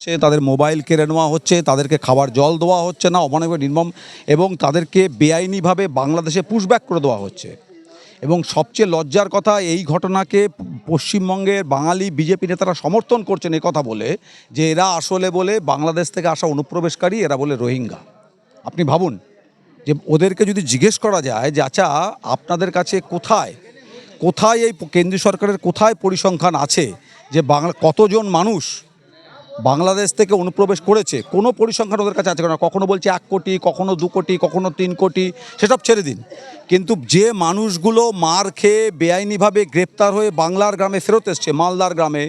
হচ্ছে, তাদের মোবাইল কেড়ে নেওয়া হচ্ছে, তাদেরকে খাবার জল দেওয়া হচ্ছে না, অমানবিক নির্মম, এবং তাদেরকে বেআইনিভাবে বাংলাদেশে পুশব্যাক করে দেওয়া হচ্ছে। এবং সবচেয়ে লজ্জার কথা, এই ঘটনাকে পশ্চিমবঙ্গের বাঙালি বিজেপি নেতারা সমর্থন করছেন এ কথা বলে, যে এরা আসলে বলে বাংলাদেশ থেকে আসা অনুপ্রবেশকারী, এরা বলে রোহিঙ্গা। আপনি ভাবুন, যে ওদেরকে যদি জিজ্ঞেস করা যায় যে আচ্ছা আপনাদের কাছে কোথায় কোথায় এই কেন্দ্রীয় সরকারের কোথায় পরিসংখ্যান আছে যে বাংলা, কতজন মানুষ বাংলাদেশ থেকে অনুপ্রবেশ করেছে, কোনো পরিসংখ্যান ওদের কাছে আছে না কখনো বলছে এক কোটি, কখনো দু কোটি, কখনো তিন কোটি, সেসব ছেড়ে দিন। কিন্তু যে মানুষগুলো মার খেয়ে বেআইনিভাবে গ্রেপ্তার হয়ে বাংলার গ্রামে ফেরত এসছে, মালদার গ্রামে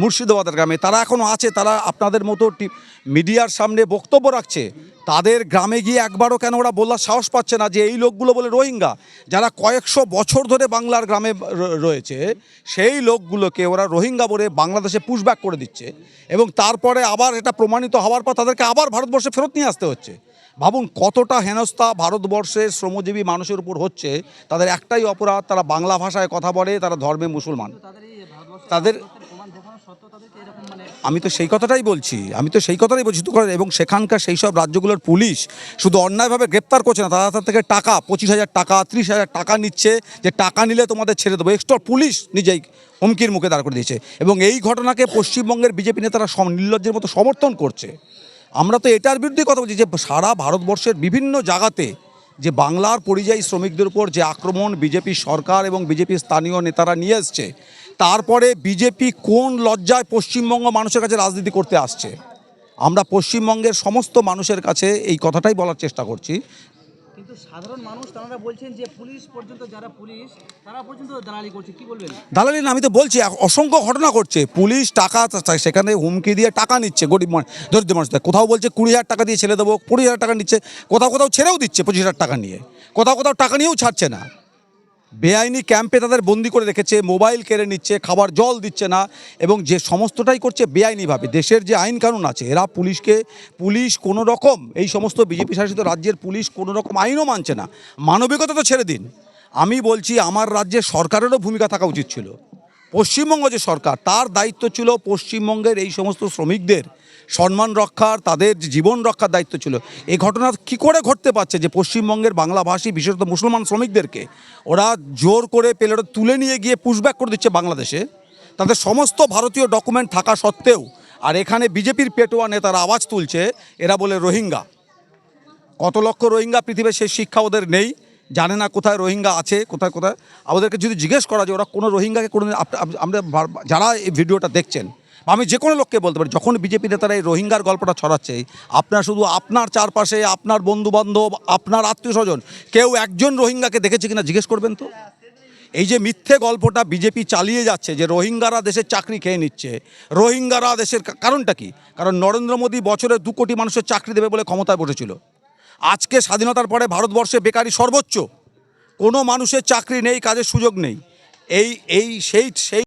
মুর্শিদাবাদের গ্রামে। তারা এখনও আছে, তারা আপনাদের মতো মিডিয়ার সামনে বক্তব্য রাখছে। তাদের গ্রামে গিয়ে একবারও কেন ওরা বলার সাহস পাচ্ছে না যে এই লোকগুলো বলে রোহিঙ্গা? যারা কয়েকশো বছর ধরে বাংলার গ্রামে রয়েছে, সেই লোকগুলোকে ওরা রোহিঙ্গা বলে বাংলাদেশে পুশব্যাক করে দিচ্ছে। এবং তারপরে আবার এটা প্রমাণিত হওয়ার পর তাদেরকে আবার ভারতবর্ষে ফেরত নিয়ে আসতে হচ্ছে। ভাবুন কতটা হেনস্থা ভারতবর্ষের শ্রমজীবী মানুষের উপর হচ্ছে। তাদের একটাই অপরাধ, তারা বাংলা ভাষায় কথা বলে, তারা ধর্মে মুসলমান। তাদের আমি তো সেই কথাটাই বলছি। আমি তো সেই কথাটাই বলছি। করে এবং সেখানকার সেই সব রাজ্যগুলোর পুলিশ শুধু অন্যায়ভাবে গ্রেপ্তার করছে না, তারা তার থেকে টাকা, পঁচিশ হাজার টাকা, ত্রিশ হাজার টাকা নিচ্ছে। যে টাকা নিলে তোমাদের ছেড়ে দেবো। এক্সট্রা পুলিশ নিজেই হুমকির মুখে দাঁড় করে দিয়েছে। এবং এই ঘটনাকে পশ্চিমবঙ্গের বিজেপি নেতারা নির্লজ্জের মতো সমর্থন করছে। আমরা তো এটার বিরুদ্ধে কথা বলছি যে সারা ভারতবর্ষের বিভিন্ন জায়গাতে যে বাংলার পরিযায়ী শ্রমিকদের উপর যে আক্রমণ বিজেপি সরকার এবং বিজেপি স্থানীয় নেতারা নিয়ে এসছে তারপরে বিজেপি কোন লজ্জায় পশ্চিমবঙ্গ মানুষের কাছে রাজনীতি করতে আসছে? আমরা পশ্চিমবঙ্গের সমস্ত মানুষের কাছে এই কথাটাই বলার চেষ্টা করছি। কিন্তু সাধারণ মানুষ তারা বলছেন যে পুলিশ পর্যন্ত যারা পুলিশ তারা পর্যন্ত দালালি করছে কি বলবেন? দালালি না আমি তো বলছি অসংখ্য ঘটনা ঘটছে। পুলিশ টাকা সেখানে হুমকি দিয়ে টাকা নিচ্ছে গরিব মানুষ দরিদ্র মানুষদের কোথাও বলছে কুড়ি হাজার টাকা দিয়ে ছেড়ে দেবো কুড়ি হাজার টাকা নিচ্ছে কোথাও কোথাও ছেড়েও দিচ্ছে পঁচিশ হাজার টাকা নিয়ে। কোথাও কোথাও টাকা নিয়েও ছাড়ছে না। বেআইনি ক্যাম্পে তাদের বন্দি করে রেখেছে, মোবাইল কেড়ে নিচ্ছে, খাবার জল দিচ্ছে না, এবং যে সমস্তটাই করছে বেআইনিভাবে। দেশের যে আইন কানুন আছে, এরা পুলিশকে, পুলিশ কোনো রকম, এই সমস্ত বিজেপি শাসিত রাজ্যের পুলিশ কোনো রকম আইনও মানছে না। মানবিকতা তো ছেড়ে দিন। আমি বলছি, আমার রাজ্যে সরকারেরও ভূমিকা থাকা উচিত ছিল। পশ্চিমবঙ্গ যে সরকার, তার দায়িত্ব ছিল পশ্চিমবঙ্গের এই সমস্ত শ্রমিকদের সম্মান রক্ষার, তাদের জীবন রক্ষার দায়িত্ব ছিল। এই ঘটনা কি করে ঘটতে পারছে যে পশ্চিমবঙ্গের বাংলাভাষী, বিশেষত মুসলমান শ্রমিকদেরকে, ওরা জোর করে পেলে তুলে নিয়ে গিয়ে পুশব্যাক করে দিচ্ছে বাংলাদেশে? তাদের সমস্ত ভারতীয় ডকুমেন্ট থাকা সত্ত্বেও, আর এখানে বিজেপির পেটোয়া নেতারা আওয়াজ তুলছে, এরা বলে রোহিঙ্গা। কত লক্ষ রোহিঙ্গা পৃথিবীর সেই শিক্ষা ওদের নেই। জানে না কোথায় রোহিঙ্গা আছে, কোথায় কোথায়। আমাদেরকে যদি জিজ্ঞেস করা যায়, ওরা কোনো রোহিঙ্গাকে কোনো আমরা যারা এই ভিডিওটা দেখছেন আমি যে কোনো লোককে বলতে পারি, যখন বিজেপি নেতারা এই রোহিঙ্গার গল্পটা ছড়াচ্ছে, আপনার শুধু আপনার চারপাশে, আপনার বন্ধু বান্ধব আপনার আত্মীয় স্বজন কেউ একজন রোহিঙ্গাকে দেখেছে কিনা জিজ্ঞেস করবেন তো? এই যে মিথ্যে গল্পটা বিজেপি চালিয়ে যাচ্ছে, যে রোহিঙ্গারা দেশের চাকরি খেয়ে নিচ্ছে, রোহিঙ্গারা দেশের কারণটা কি? কারণ নরেন্দ্র মোদী বছরে দু কোটি মানুষের চাকরি দেবে বলে ক্ষমতায় বসেছিল। আজকে স্বাধীনতার পরে ভারতবর্ষে বেকারি সর্বোচ্চ। কোনো মানুষের চাকরি নেই, কাজের সুযোগ নেই। এই এই, সেই সেই